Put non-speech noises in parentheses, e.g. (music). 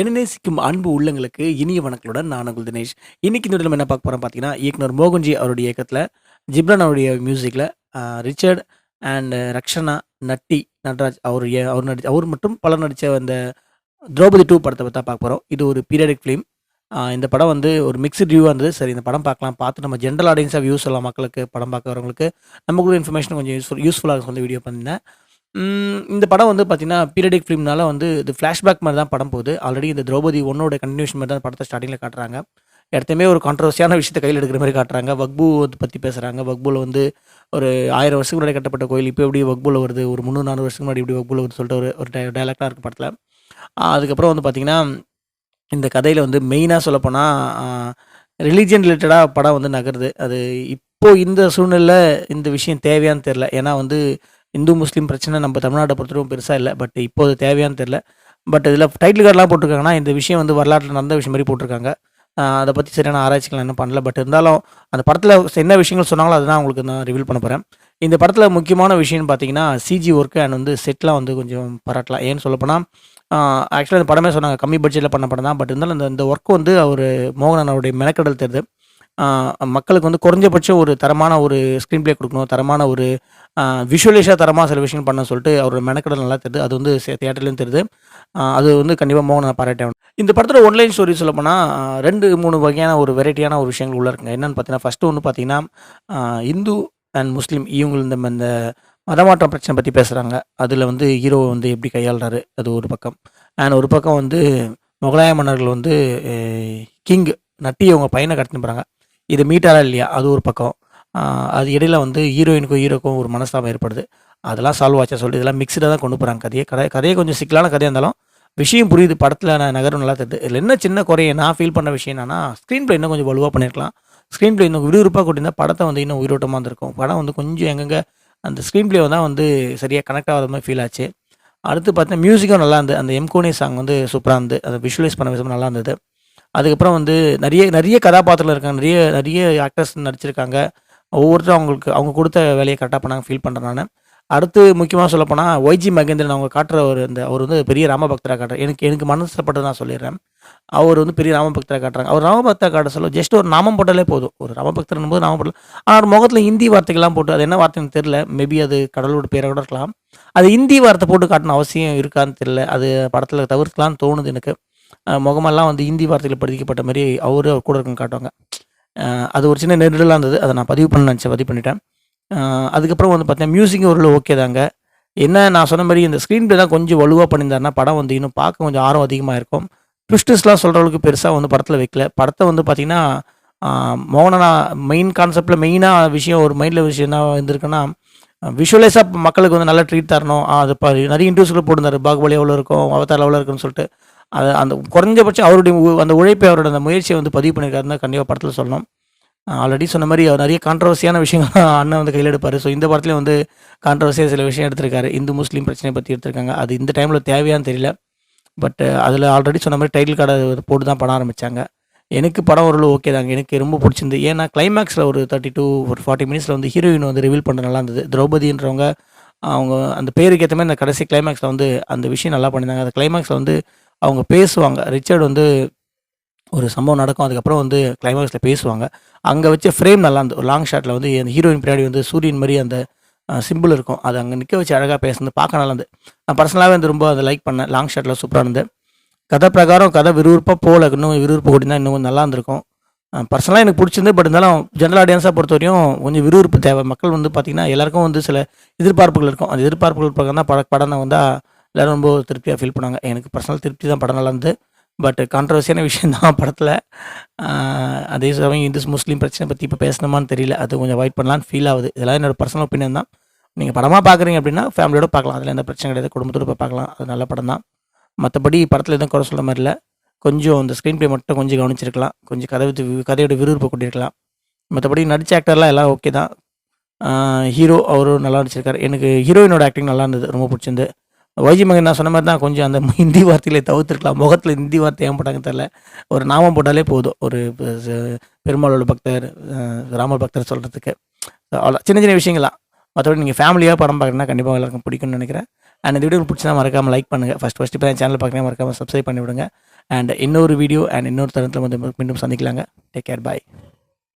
என்ன நேசிக்கும் அன்பு உள்ளங்களுக்கு இனிய வணக்கங்களுடன் நான் உங்கள் தினேஷ். இன்னைக்கு இந்த வீடியோல நம்ம என்ன பார்க்க போறோம் பார்த்தீங்கன்னா, இயக்குனர் மோகன்ஜி அவருடைய இயக்கத்தில் ஜிப்ரான் அவருடைய மியூசிக்கில் ரிச்சர்ட் அண்ட் ரக்ஷனா, நட்டி, நட்ராஜ் அவர் அவர் நடிச்ச அவர் மட்டும் பலர் நடித்த அந்த திரௌபதி டூ படத்தை பார்த்தா பார்க்க போகிறோம் இது ஒரு பீரியடிக் ஃபிலிம். இந்த படம் வந்து ஒரு மிக்சட் ரிவ்யூவா இருந்தது. சரி இந்த படம் பார்க்கலாம். பார்த்து நம்ம ஜென்ரல் ஆடியன்ஸாக வியூஸ் சொல்லலாம் மக்களுக்கு, படம் பார்க்குறவங்களுக்கு நமக்கு கூட இன்ஃபர்மேஷன் கொஞ்சம் யூஸ்ஃபுல் யூஸ்ஃபுல்லாக இருக்கும்னு வீடியோ பண்ணியிருந்தேன். இந்த படம் வந்து பார்த்தீங்கன்னா, பீரியடிக் ஃபிலிம்னால வந்து இது ஃப்ளாஷ்பேக் மாதிரி தான் படம் போகுது. ஆல்ரெடி இந்த திரௌபதி ஒன்னோட கண்டினியூஷன் மாதிரி தான் படத்தை ஸ்டார்டிங்கில் காட்டுறாங்க. எடுத்தமே ஒரு கான்ட்ரவர்சியான விஷயத்த கையில் எடுக்கிற மாதிரி காட்டுறாங்க. வக்பூ பற்றி பேசுகிறாங்க வக்பூவில் வந்து ஒரு ஆயிரம் வருஷத்துக்கு முன்னாடி கட்டப்பட்ட கோயில் இப்போ எப்படி வக்பூவில் வருது? ஒரு 300, 400 வருஷத்துக்கு முன்னாடி எப்படி வக்பூவில் வருது சொல்லிட்டு ஒரு ஒரு டைலாக்டாக இருக்குது படத்தில் அதுக்கப்புறம் வந்து பார்த்திங்கன்னா இந்த கதையில் வந்து மெயினாக சொல்லப்போனால் ரிலீஜியன் ரிலேட்டடாக படம் வந்து நகருது. அது இப்போது இந்த சூழ்நிலையில் இந்த விஷயம் தேவையான்னு தெரில ஏன்னா வந்து இந்து, முஸ்லீம் பிரச்சனை நம்ம தமிழ்நாட்டை பொறுத்தவரைக்கும் பெருசாக இல்லை பட் இப்போது தேவையான்னு தெரில பட் இதில் டைட்டில் கார்டெலாம் போட்டிருக்காங்கன்னா, இந்த விஷயம் வந்து வரலாற்றில் நடந்த விஷயம் மாதிரி போட்டிருக்காங்க. அதை பற்றி சரியான ஆராய்ச்சிகள் என்ன பண்ணல. பட் இருந்தாலும் அந்த படத்தில் என்ன விஷயங்கள் சொன்னாங்களோ அதுதான் உங்களுக்கு நான் ரிவீல் பண்ண போகிறேன் இந்த படத்தில் முக்கியமான விஷயம்னு பார்த்தீங்கன்னா, சிஜி ஒர்க்கு அண்ட் வந்து செட்லாம் வந்து கொஞ்சம் பாராட்டலாம். ஏன்னு சொல்லப்போனால் ஆக்சுவலாக இந்த படமே சொன்னாங்க கம்மி பட்ஜெட்டில் பண்ண படம் தான். பட் இருந்தாலும் இந்த இந்த ஒர்க் வந்து அவர் மோகன் அவருடைய மெனக்கெடல் தெரியுது. மக்களுக்கு வந்து குறைஞ்சபட்சம் ஒரு தரமான ஒரு ஸ்க்ரீன் பிளே கொடுக்கணும் தரமான ஒரு விஷுவலைஸாக தரமாக சில விஷயங்கள் பண்ண சொல்லிட்டு அவரோட மெனக்கடல் நல்லா தெரியுது. அது வந்து செ தெரியுது. அது வந்து கண்டிப்பாக மோகன் பாராட்டி ஆகணும். இந்த படத்தில் ஒன்லைன் ஸ்டோரி சொல்லப்போனா, 2, 3 வகையான ஒரு வெரைட்டியான ஒரு விஷயங்கள் உள்ள இருக்குங்க. என்னென்னு பார்த்தீங்கன்னா, ஃபர்ஸ்ட்டு ஒன்று பார்த்தீங்கன்னா, இந்து அண்ட் முஸ்லீம் இவங்க இந்த இந்த மதமாற்றம் பிரச்சனை பற்றி பேசுகிறாங்க அதில் வந்து ஹீரோ வந்து எப்படி கையாளுறாரு? அது ஒரு பக்கம். அண்ட் ஒரு பக்கம் வந்து முகலாய மன்னர்கள் வந்து கிங் நட்டி அவங்க பையனை கடத்தின்னு போகிறாங்க இது மீட்டாரா இல்லையா? அது ஒரு பக்கம். அது இடையில வந்து ஹீரோயினுக்கும், ஹீரோக்கும் ஒரு மனஸ்தாபம் ஏற்படுது. அதெல்லாம் சால்வ் ஆச்சா சொல்லி இதெல்லாம் மிக்சடாக தான் கொண்டு போகிறாங்க கதையை கதை கதையை கொஞ்சம் சிக்கலான கதையாக இருந்தாலும், விஷயம் புரியுது. படத்தில் நான் நகரம் நல்லா தெரியுது. இதில் என்ன சின்ன குறைய நான் ஃபீல் பண்ண விஷயம் என்னன்னா, ஸ்க்ரீன் ப்ளே இன்னும் கொஞ்சம் வலுவாக பண்ணியிருக்கலாம். ஸ்க்ரீன் ப்ளே இன்னும் விறுவிறுப்பாக கொட்டியிருந்தா படத்தை வந்து இன்னும் உயிரோட்டமாக இருந்திருக்கும். படம் வந்து கொஞ்சம் எங்கெங்கே அந்த ஸ்க்ரீன் ப்ளே தான் வந்து சரியாக கனெக்ட் ஆகாத மாதிரி ஃபீல் ஆச்சு. அடுத்து பார்த்தீங்கன்னா, மியூசிக்கும் நல்லா இருந்தது. அந்த எம்கோனி சாங் வந்து சூப்பராக இருந்தது. அதை விஷுவலைஸ் பண்ண விதமாக நல்லா இருந்தது. அதுக்கப்புறம் வந்து நிறைய நிறைய கதாபாத்திரங்கள் இருக்காங்க. நிறைய நிறைய ஆக்டர்ஸ் நடிச்சிருக்காங்க. ஒவ்வொருத்தரும் அவங்களுக்கு அவங்க கொடுத்த வேலையை கரெக்டாக பண்ணாங்க ஃபீல் பண்ணுறேன் நான் அடுத்து முக்கியமாக சொல்லப்போனால் ஒய்ஜி மகேந்திரன் அவங்க காட்டுற ஒரு இந்த அவர் வந்து பெரிய ராம பக்தரா காட்டுறாரு. எனக்கு எனக்கு மனசப்பட்டது நான் சொல்லிடுறேன். அவர் வந்து பெரிய ராமபக்தரா காட்டுறாங்க. அவர் ராம காட்ட சொல்ல ஜஸ்ட் ஒரு நாமம் போட்டாலே போதும். ஒரு ராம போது நாமம் போடலாம். ஆனால் அவர் முகத்தில் ஹிந்தி வார்த்தைகள்லாம் போட்டு அது என்ன வார்த்தைன்னு தெரில மேபி அது கடவுளோட பேரா கூட இருக்கலாம். அது ஹிந்தி வார்த்தை போட்டு காட்டணும் அவசியம் இருக்கான்னு தெரில அது படத்தில் தவிர்க்கலாம்னு தோணுது எனக்கு. முகமெல்லாம் வந்து ஹிந்தி வார்த்தையில் படிக்கப்பட்ட மாதிரி அவரு அவர் கூட இருக்குன்னு காட்டுவாங்க. அது ஒரு சின்ன நெருடலாக இருந்தது. அதை நான் பதிவு பண்ண நினச்சி பதிவு பண்ணிட்டேன். அதுக்கப்புறம் வந்து பார்த்தீங்கன்னா, மியூசிக் ஓரளவு ஓகே தாங்க. என்ன நான் சொன்ன மாதிரி இந்த ஸ்க்ரீன் பிளே தான் கொஞ்சம் வலுவாக பண்ணியிருந்தாருன்னா, படம் வந்து இன்னும் பார்க்க கொஞ்சம் ஆர்வம் அதிகமாக இருக்கும். ட்விஸ்ட்ஸ்லாம் சொல்கிற அளவுக்கு பெருசாக வந்து படத்தில் வைக்கல. படத்தை வந்து பார்த்திங்கன்னா அ மெயின் கான்செப்டில் மெயினாக விஷயம் ஒரு மைண்டில் விஷயம் என்ன இருந்திருக்குன்னா, விஷுவலைஸாக மக்களுக்கு வந்து நல்லா ட்ரீட் தரணும். அது ப நெறைய இன்டர்வியூஸ்ல போட்டிருந்தாரு. பாகுபலி எவ்வளோ இருக்கும்? அவதார் எவ்வளோ இருக்குன்னு சொல்லிட்டு. அது அந்த குறைஞ்சபட்சம் அவருடைய உ அந்த உழைப்பை அவரோட அந்த முயற்சியை வந்து பதிவு பண்ணியிருக்காருன்னு தான் படத்தில் சொல்லணும். ஆல்ரெடி சொன்ன மாதிரி அவர் நெறைய விஷயங்கள் (laughs) அண்ணன் வந்து கையில எடுப்பார் ஸோ இந்த படத்துலேயும் வந்து கான்ட்ரவர்சியாக சில விஷயம் எடுத்திருக்காரு. இந்து, முஸ்லீம் பிரச்சனையை பற்றி எடுத்திருக்காங்க. அது இந்த டைமில் தேவையான்னு தெரியல. பட் அதில் ஆல்ரெடி சொன்ன மாதிரி டைட்டில் கார்டை போட்டு தான் படம் ஆரம்பித்தாங்க எனக்கு படம் ஓரளவு ஓகே தாங்க. எனக்கு ரொம்ப பிடிச்சிருந்து ஏன்னா கிளைமேக்ஸில் ஒரு 32 ஒரு ஃபார்ட்டி மினிட்ஸில் வந்து ஹீரோயின் வந்து ரிவீல் பண்ண நல்லா இருந்தது. திரௌபதின்றவங்க அவங்க அந்த பேருக்கு ஏற்ற மாதிரி அந்த கடைசி கிளைமேக்ஸில் வந்து அந்த விஷயம் நல்லா பண்ணியிருந்தாங்க. அந்த கிளைமேக்ஸில் வந்து அவங்க பேசுவாங்க. ரிச்சர்ட் வந்து ஒரு சம்பவம் நடக்கும். அதுக்கப்புறம் வந்து கிளைமேக்ஸில் பேசுவாங்க. அங்கே வச்ச ஃப்ரேம் நல்லா இருந்தது. ஒரு லாங் ஷாட்டில் வந்து அந்த ஹீரோயின் பின்னாடி வந்து சூரியன் மாதிரி அந்த சிம்பிள் இருக்கும். அது அங்கே நிற்க வச்சு அழகாக பேசுனது பார்க்க நல்லா இருந்து நான் பர்சனலாகவே வந்து ரொம்ப அதை லைக் பண்ணேன். லாங் ஷாட்டில் சூப்பராக இருந்து கதை பிரகாரம் கதை விறுவிறுப்பாக போகல இன்னும் விறுவிறுப்பு கூட்டியிருந்தா இன்னும் நல்லா இருந்திருக்கும். பர்சனலாக எனக்கு பிடிச்சிருந்து பட் இருந்தாலும் ஜென்ரல் ஆடியன்ஸாக பொறுத்த வரையும் கொஞ்சம் விறுவிறுப்பு தேவை. மக்கள் வந்து பார்த்திங்கன்னா எல்லாருக்கும் வந்து சில எதிர்பார்ப்புகள் இருக்கும். அந்த எதிர்பார்ப்புகள் பிரகாரம் தான் பட படம் வந்தால் எல்லாரும் ரொம்ப திருப்தியாக ஃபீல் பண்ணாங்க எனக்கு பர்சனல் திருப்தி தான் படம் நல்லா இருந்தது. பட் கான்ட்ரவர்சியான விஷயம் தான் (laughs) படத்தில் அதே சமயம் இந்து, முஸ்லீம் பிரச்சனை பற்றி இப்போ பேசணுமான்னு தெரியல. அது கொஞ்சம் அவாய்ட் பண்ணலான்னு ஃபீல் ஆகுது. இதெல்லாம் என்னோட பர்சனல் ஒப்பீனியன் தான். நீங்கள் படமாக பார்க்குறீங்க அப்படின்னா, ஃபேமிலியோடு பார்க்கலாம். அதில் எந்த பிரச்சனை கிடையாது. குடும்பத்தோட போய் பார்க்கலாம். அது நல்ல படம் தான். மற்றபடி படத்தில் எதுவும் குறை சொல்ல மாதிரி இல்லை கொஞ்சம் இந்த ஸ்க்ரீன் ப்ளே மட்டும் கொஞ்சம் கவனிச்சிருக்கலாம். கொஞ்சம் கதை கதையோட விறுவிறுப்பு கொண்டிருக்கலாம் மற்றபடி நடிச்ச ஆக்டர்லாம் எல்லாம் ஓகே தான். ஹீரோ அவரும் நல்லா நடிச்சிருக்காரு. எனக்கு ஹீரோயினோட ஆக்டிங் நல்லா இருந்தது. ரொம்ப பிடிச்சிருந்து வைஜி மகன் நான் சொன்ன மாதிரி தான் கொஞ்சம் அந்த (laughs) ஹிந்தி வார்த்தையில தவிர்த்துருக்கலாம். முகத்தில் ஹிந்தி வார்த்தை ஏன் போட்டாங்கன்னு தெரில ஒரு நாமம் போட்டாலே போதும். ஒரு பெருமாளோட பக்தர், ராமர் பக்தர் சொல்கிறதுக்கு அவ்வளோ சின்ன சின்ன விஷயங்கள். மற்றபடி நீங்கள் ஃபேமிலியாக படம் பார்க்கணும்னா கண்டிப்பாக எல்லாருக்கும் பிடிக்கும்னு நினைக்கிறேன். அண்ட் இந்த வீடியோ பிடிச்சா மறக்காமல் லைக் பண்ணுங்கள் ஃபஸ்ட் ஃபஸ்ட் இப்போ சேனல் பார்க்குறேன். மறக்காமல் சப்ஸ்கிரைப் பண்ணி விடுங்க அண்ட் இன்னொரு வீடியோ அண்ட் இன்னொரு தருணத்தில் வந்து மீண்டும் சந்திக்கலாங்க. Take care bye